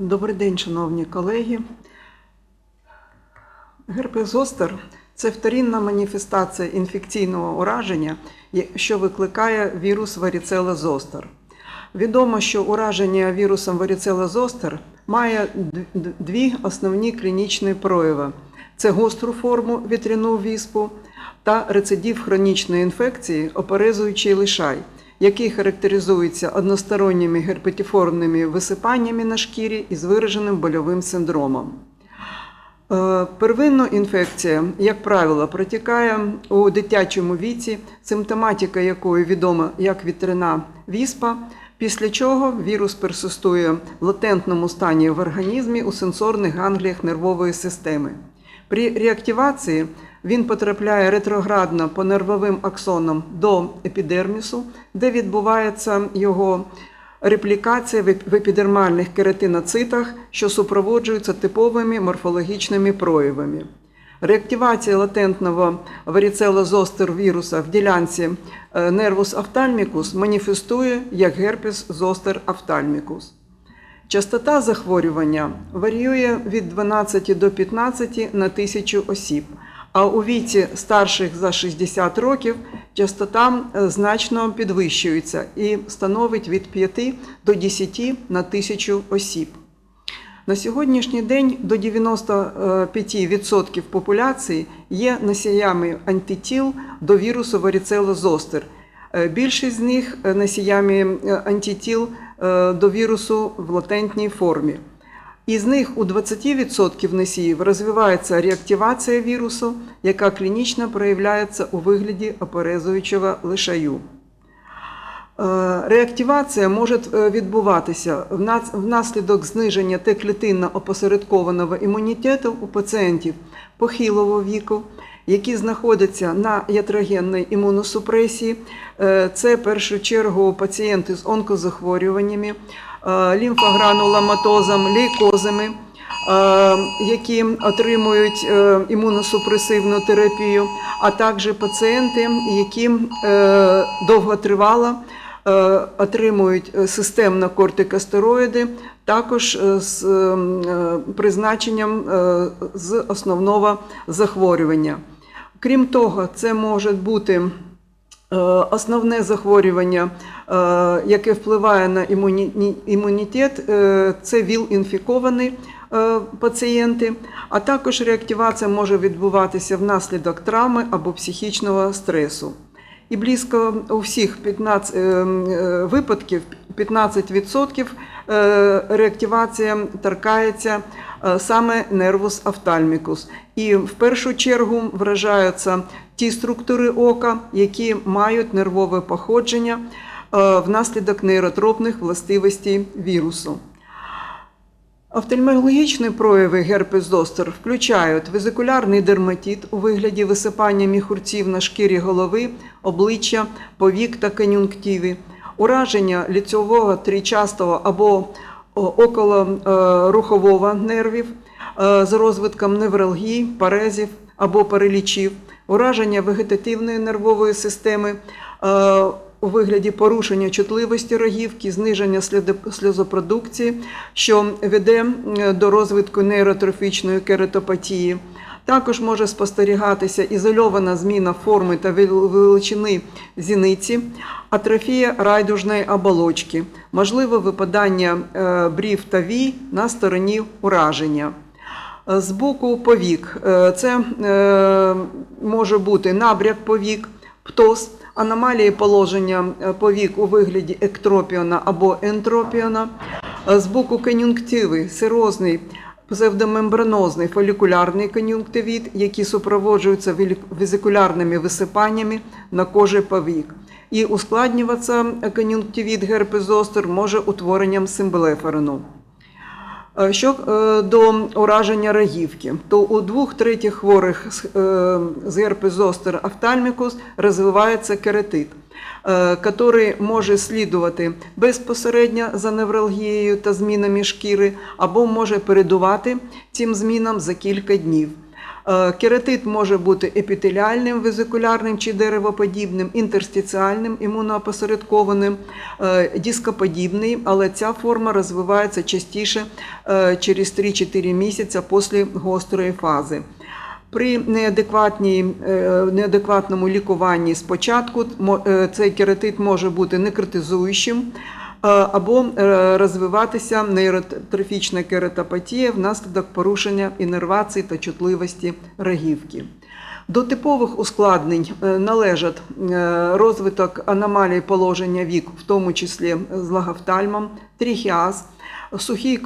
Добрий день, шановні колеги. Герпес зостер – це вторинна маніфестація інфекційного ураження, що викликає вірус варіцела зостер. Відомо, що ураження вірусом варіцела зостер має дві основні клінічні прояви: це гостру форму вітряну віспу та рецидив хронічної інфекції, оперезуючий лишай, який характеризується односторонніми герпетиформними висипаннями на шкірі із вираженим больовим синдромом. Е, Первинна інфекція, як правило, протікає у дитячому віці, симптоматика якої відома як вітряна віспа, після чого вірус персистує в латентному стані в організмі у сенсорних гангліях нервової системи. При реактивації він потрапляє ретроградно по нервовим аксонам до епідермісу, де відбувається його реплікація в епідермальних кератиноцитах, що супроводжуються типовими морфологічними проявами. Реактивація латентного варіцелозостер віруса в ділянці е, нервус офтальмікус маніфестує як герпес зостер офтальмікус. Частота захворювання варіює від 12 до 15 на тисячу осіб, а у віці старших за 60 років частота значно підвищується і становить від 5 до 10 на тисячу осіб. На сьогоднішній день до 95% популяції є носіями антитіл до вірусу варіцела зостер. Е, Більшість з них е, носіями антитіл до вірусу в латентній формі. Із них у 20% носіїв розвивається реактивація вірусу, яка клінічно проявляється у вигляді оперезуючого лишаю. Е, Реактивація може е, відбуватися внаслідок зниження Т-клітинно опосередкованого імунітету у пацієнтів похилого віку, які знаходяться на ятрогенній імуносупресії. Е, Це в першу чергу пацієнти з онкозахворюваннями, е, лімфогрануломатозом, лейкозами, е, які отримують імуносупресивну терапію, а також пацієнти, які довготривало отримують системно кортикостероїди, також е, з е, призначенням е, з основного захворювання. Крім того, це може бути Основне захворювання, яке впливає на імунітет, це ВІЛ-інфіковані е, пацієнти, а також реактивація може відбуватися внаслідок травми або психічного стресу. І близько у всіх 15 е, е, випадків 15% е, реактивація торкається саме нервус офтальмікус. І в першу чергу вражаються ті структури ока, які мають нервове походження внаслідок нейротропних властивостей вірусу. Офтальмологічні прояви герпес зостер включають везикулярний дерматит у вигляді висипання міхурців на шкірі голови, обличчя, повік та кон'юнктиви, ураження ліцьового трійчастого або околорухового нервів е, з розвитком невралгії, парезів або паралічів, ураження вегетативної нервової системи е, у вигляді порушення чутливості рогівки, зниження сльозопродукції, що веде до розвитку нейротрофічної кератопатії. Також може спостерігатися ізольована зміна форми та величини зіниці, атрофія райдужної оболочки, можливе випадання е, брів та вій на стороні ураження. З боку повік Е, це е, може бути набряк повік, птоз, аномалії положення е, повік у вигляді ектропіона або ентропіона, Е, з боку кон'юнктиви сирозний псевдомембранозний фолікулярний кон'юнктивіт, які супроводжуються везикулярними висипаннями на кожі повік. І ускладнюватися кон'юнктивіт герпес зостер може утворенням симблеферену. Е, Що е, ураження рогівки, то у двох третіх хворих з, е, з офтальмікус розвивається кератит, е, який може слідувати безпосередньо за невралгією та змінами шкіри, або може передувати цим змінам за кілька днів. Е, Кератит може бути епітеліальним, везикулярним чи деревоподібним, інтерстиціальним, імуноопосередкованим, е, дископодібний, але ця форма розвивається частіше е, через 3-4 місяці після гострої фази. При неадекватному лікуванні спочатку цей кератит може бути некритизуючим або е, розвиватися нейротрофічна кератопатія внаслідок порушення інервації та чутливості рогівки. До типових ускладнень е, належать е, розвиток аномалій положення вік, в тому числі з лагофтальмом, трихіаз, сухий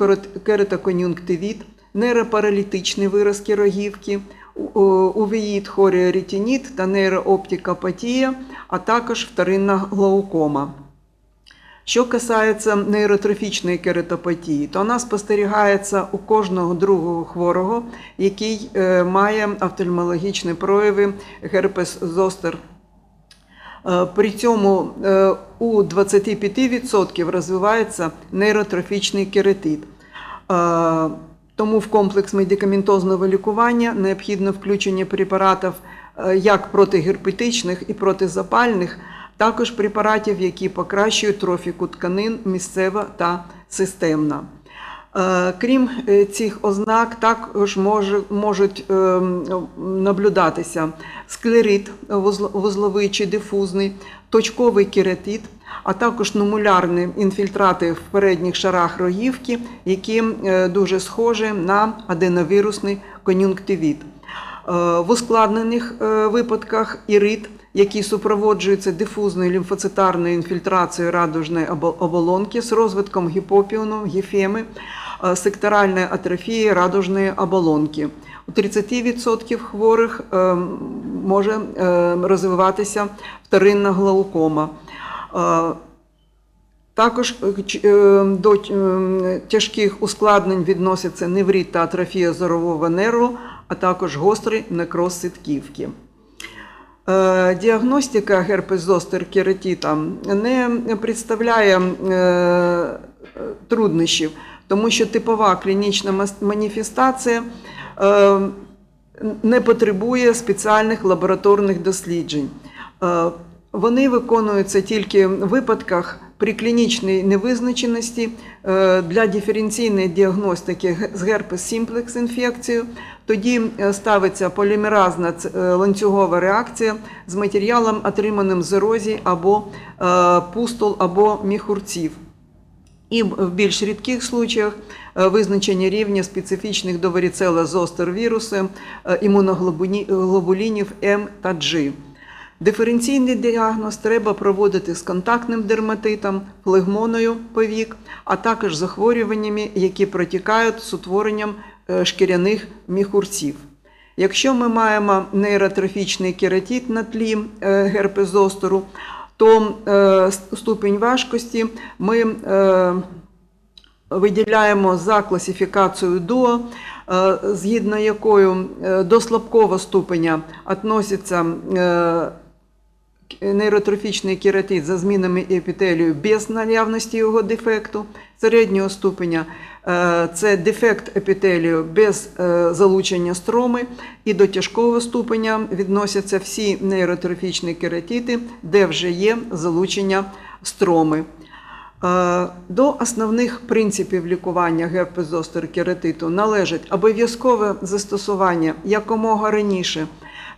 кератокон'юнктивіт, нейропаралітичні виразки рогівки, у- увеїт, хоріорітініт та нейрооптикопатія, а також вторинна глаукома. Що касається нейротрофічної кератопатії, то вона спостерігається у кожного другого хворого, який е, має офтальмологічні прояви герпес зостер. Е, При цьому е, у 25% розвивається нейротрофічний кератит. Тому в комплекс медикаментозного лікування необхідно включення препаратів як протигерпетичних і протизапальних, також препаратів, які покращують трофіку тканин місцево та системно. Е, Крім е, цих ознак, також можуть е, наблюдатися склерит вузл- вузловий чи дифузний, точковий кератит, а також нумулярні інфільтрати в передніх шарах рогівки, які дуже схожі на аденовірусний кон'юнктивіт. В ускладнених випадках ірит, який супроводжується дифузною лімфоцитарною інфільтрацією радужної обо- оболонки з розвитком гіпопіону, гіфеми, е, секторальної атрофії радужної оболонки. У 30% хворих е, може е, розвиватися вторинна глаукома. Також до тяжких ускладнень відносяться неврит та атрофія зорового нерву, а також гострий некроз ситківки. Е, Діагностика герпес зостер кератита не представляє е, труднощів, тому що типова клінічна маніфестація е, не потребує спеціальних лабораторних досліджень. Вони виконуються тільки в випадках при клінічній невизначеності е, для диференційної діагностики з герпес сімплекс інфекцією. Тоді е, ставиться полімеразна е, ланцюгова реакція з матеріалом, отриманим з ерозії або пустул, або міхурців. І в більш рідких случаях визначення рівня специфічних до варіцела зостер вірусу імуноглобулінів М та G. Диференційний діагноз треба проводити з контактним дерматитом, флегмоною повік, а також захворюваннями, які протікають з утворенням е, шкіряних міхурців. Якщо ми маємо нейротрофічний кератит на тлі е, герпезостеру, то е, ступінь важкості ми виділяємо за класифікацією ДУО, е, згідно якою до слабкого ступеня відноситься нейротрофічний кератит за змінами епітелію без наявності його дефекту. Середнього ступеня е, це дефект епітелію без е, залучення строми. І до тяжкого ступеня відносяться всі нейротрофічні кератити, де вже є залучення строми. Е, До основних принципів лікування герпес-зостер кератиту належить обов'язкове застосування якомога раніше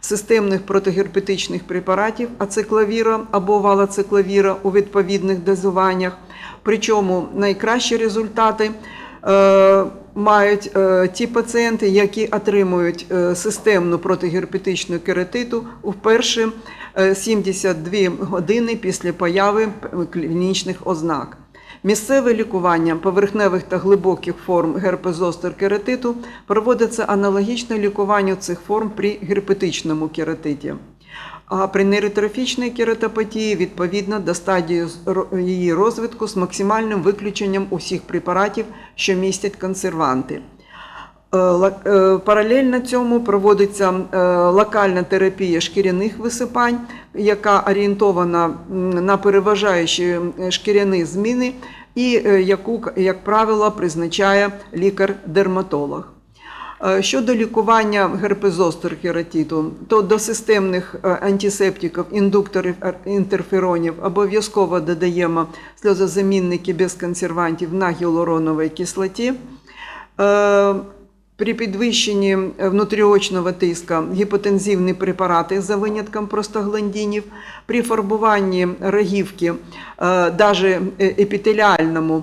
системних протигерпетичних препаратів ацикловіра або валоцикловіра у відповідних дозуваннях. Причому найкращі результати е, мають е, ті пацієнти, які отримують е, системну протигерпетичну кератиту у перші е, 72 години після появи клінічних ознак. Місцеве лікування поверхневих та глибоких форм герпезостер кератиту проводиться аналогічно лікуванню цих форм при герпетичному кератиті. А при нейротрофічній кератопатії відповідно до стадії її розвитку з максимальним виключенням усіх препаратів, що містять консерванти. Е, е, Паралельно цьому проводиться е, локальна терапія шкіряних висипань, яка орієнтована на переважаючі шкіряні зміни, і яку, як правило, призначає лікар-дерматолог. Щодо лікування герпезостер кератиту, то до системних антисептиків, індукторів інтерферонів обов'язково додаємо сльозозамінники без консервантів на гіалуроновій кислоті. Е, При підвищенні внутріочного тиска гіпотензивні препарати за винятком простагландинів, при фарбуванні рогівки, навіть епітеліальному,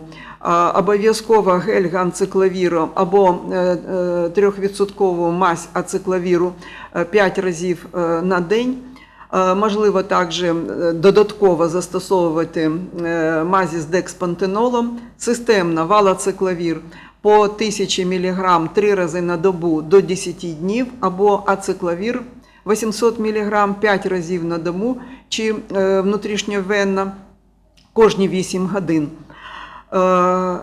обов'язково гель ганцикловіру або е, е, трьохвідсоткову мазь ацикловіру 5 разів е, на день. Е, Можливо, також е, додатково застосовувати е, мазі з декспантенолом, системно валоцикловір по 1000 мг 3 рази на добу до 10 днів, або ацикловір 800 мг 5 разів на добу чи е, внутрішньовенно кожні 8 годин. Е,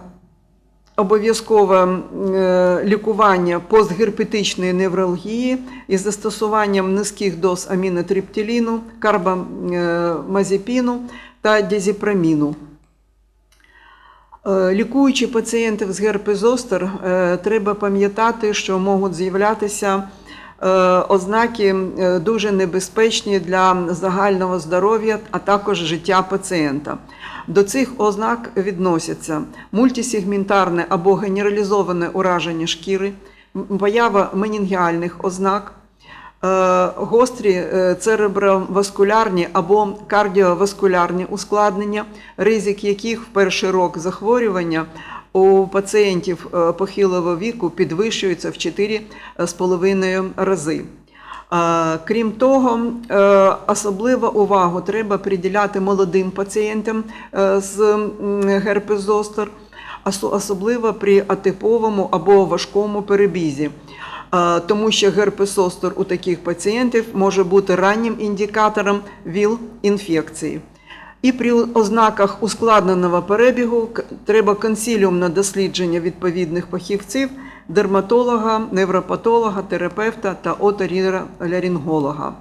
Обов'язкове е, лікування постгерпетичної невралгії із застосуванням низьких доз амінотриптиліну, карбамазепіну та дезіпраміну. Е, Лікуючи пацієнтів з герпес-зостер, е, треба пам'ятати, що можуть з'являтися е, ознаки дуже небезпечні для загального здоров'я, а також життя пацієнта. До цих ознак відносяться мультисегментарне або генералізоване ураження шкіри, поява менінгіальних ознак, гострі е, цереброваскулярні або кардіоваскулярні ускладнення, ризик яких в перший рок захворювання у пацієнтів е, похилого віку підвищується в 4,5 рази. Е, Крім того, е, особливу увагу треба приділяти молодим пацієнтам е, з м, герпес-зостер, особливо при атиповому або важкому перебізі. Тому що герпес-зостер у таких пацієнтів може бути раннім індикатором ВІЛ-інфекції. І при ознаках ускладненого перебігу треба консиліумне дослідження відповідних фахівців, дерматолога, невропатолога, терапевта та оторіноларинголога.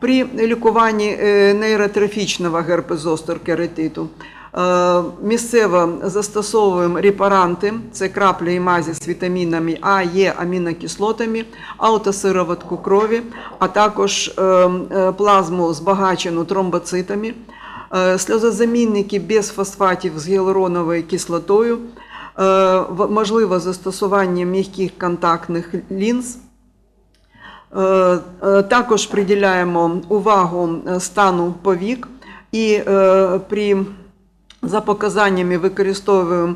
При лікуванні е, нейротрофічного герпезостер кератиту місцево застосовуємо репаранти, це краплі і мазі з вітамінами А, Е, амінокислотами, аутосироватку крові, а також е, е, плазму збагачену тромбоцитами, е, сльозозамінники без фосфатів з гіалуроновою кислотою, е, можливо застосування м'яких контактних лінз. Е, е, Також приділяємо увагу е, стану повік. І е, при, за показаннями використовуємо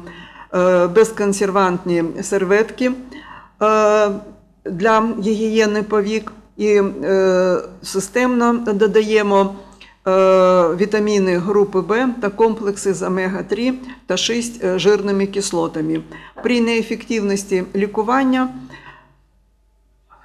е, безконсервантні серветки е, для гігієни повік і е, системно додаємо вітаміни групи В та комплекси з омега-3 та 6 жирними кислотами. При неефективності лікування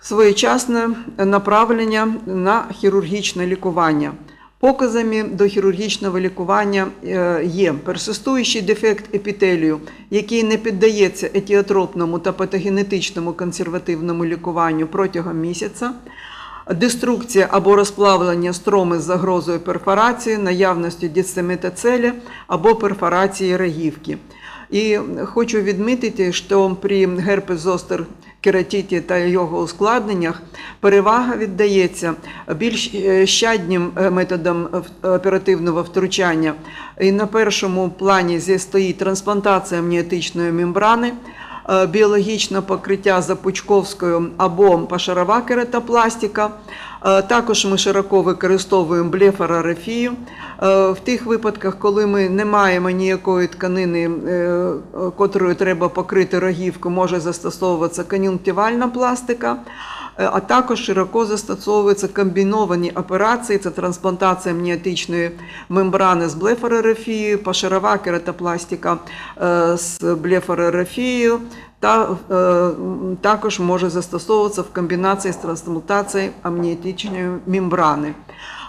своєчасне направлення на хірургічне лікування. Показами до хірургічного лікування е, є персистуючий дефект епітелію, який не піддається етіотропному та патогенетичному консервативному лікуванню протягом місяця, деструкція або розплавлення строми з загрозою перфорації, наявності діцеметацелі або перфорації рогівки. І хочу відмітити, що при герпес-зостер кератиті та його ускладненнях перевага віддається більш е, щаднім е, методам оперативного втручання. І на першому плані здесь стоїть трансплантація амніотичної мембрани, біологічне покриття започковською або пашарова кератопластика. Е, Також ми широко використовуємо блефарорафію. Е, В тих випадках, коли ми не маємо ніякої тканини, е, котрою треба покрити рогівку, може застосовуватися кон'юнктивальна пластика. Е, А також широко застосовуються комбіновані операції: це трансплантація амніотичної мембрани з блефарорафією, пошарова кератопластика е, з блефарорафією, та е, також може застосовуватися в комбінації з трансплантацією амніотичної мембрани.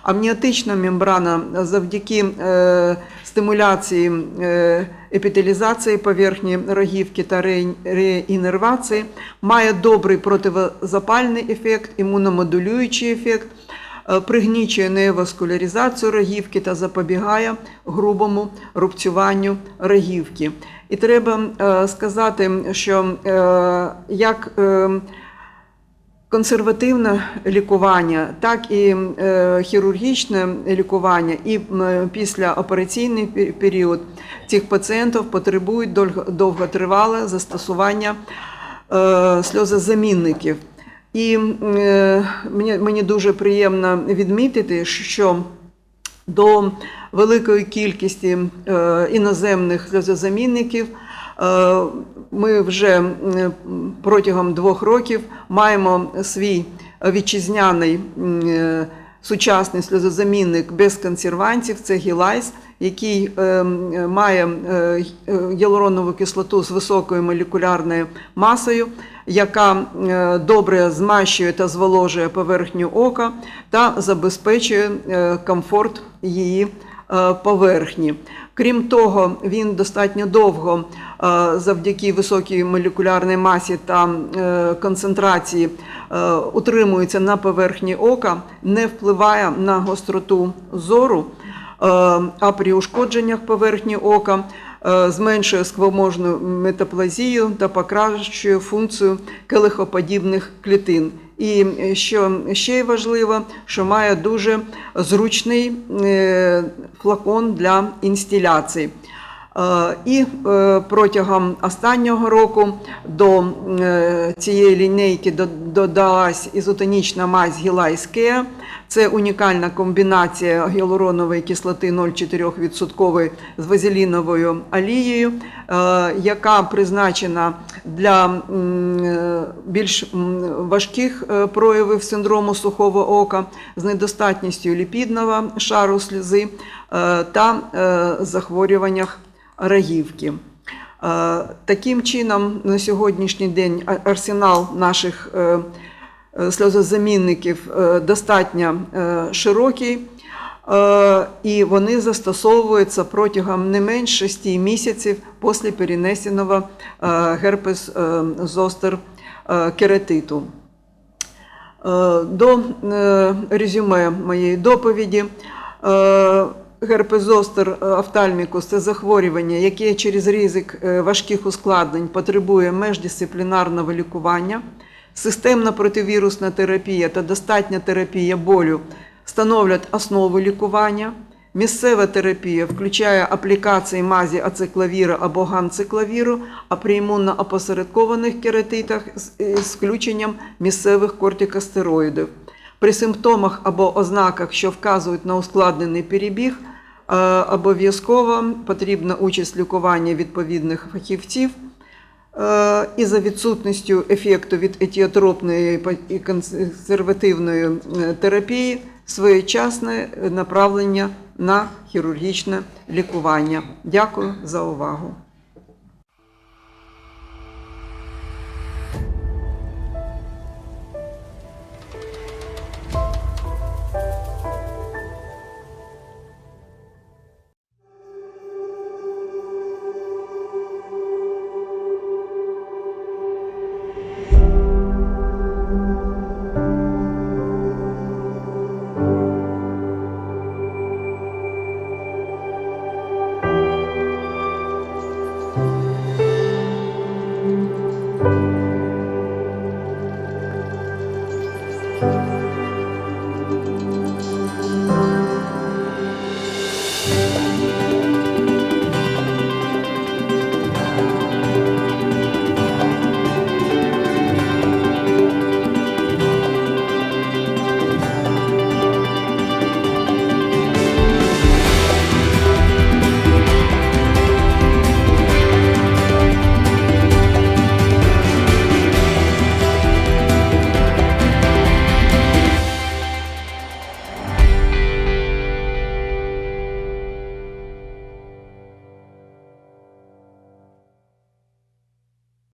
Амніотична мембрана завдяки е, стимуляції е, епітелізації поверхні рогівки та реінервації має добрий противозапальний ефект, імуномодулюючий ефект, е, пригнічує неоваскуляризацію рогівки та запобігає грубому рубцюванню рогівки. І треба е, сказати, що е, як консервативне лікування, так і е, хірургічне лікування, і післяопераційний період цих пацієнтів потребують довготривале застосування е, сльозозамінників. І е, мені, дуже приємно відмітити, що до великої кількості е, іноземних сльозозамінників е, ми вже протягом двох років маємо свій вітчизняний е, сучасний сльозозамінник без консервантів, це гілайс, який е, має е, гіалуронову кислоту з високою молекулярною масою, яка е, добре змащує та зволожує поверхню ока та забезпечує е, комфорт її е, поверхні. Крім того, він достатньо довго е, завдяки високій молекулярній масі та е, концентрації е, утримується на поверхні ока, не впливає на гостроту зору, е, а при ушкодженнях поверхні ока е, зменшує сквоможну метаплазію та покращує функцію келихоподібних клітин. І е, що ще важливо, що має дуже зручний е, флакон для інстиляції. Е, І е, протягом останнього року до е, цієї лінійки до- додалась ізотонічна мазь Гілайське. Це унікальна комбінація гіалуронової кислоти 0,4% з вазеліновою олією, яка призначена для більш важких проявів синдрому сухого ока з недостатністю ліпідного шару сльози та захворюваннях рагівки. Е, Таким чином, на сьогоднішній день арсенал наших е, е, сльозозамінників достатньо широкий, і вони застосовуються протягом не менш 6 місяців після перенесеного герпес зостер кератиту. До резюме моєї доповіді. Е, Герпес-зостер е, офтальмікус це захворювання, яке через ризик е, важких ускладнень потребує междисциплінарного лікування. Системна противірусна терапія та достатня терапія болю становлять основу лікування. Місцева терапія включає аплікації мазі ацикловіра або ганцикловіру, а при імунно-опосередкованих кератитах з з включенням місцевих кортикостероїдів. При симптомах або ознаках, що вказують на ускладнений перебіг, е, обов'язково потрібна участь лікування відповідних фахівців. Е, І за відсутністю ефекту від етіотропної і консервативної е, терапії своєчасне направлення на хірургічне лікування. Дякую за увагу.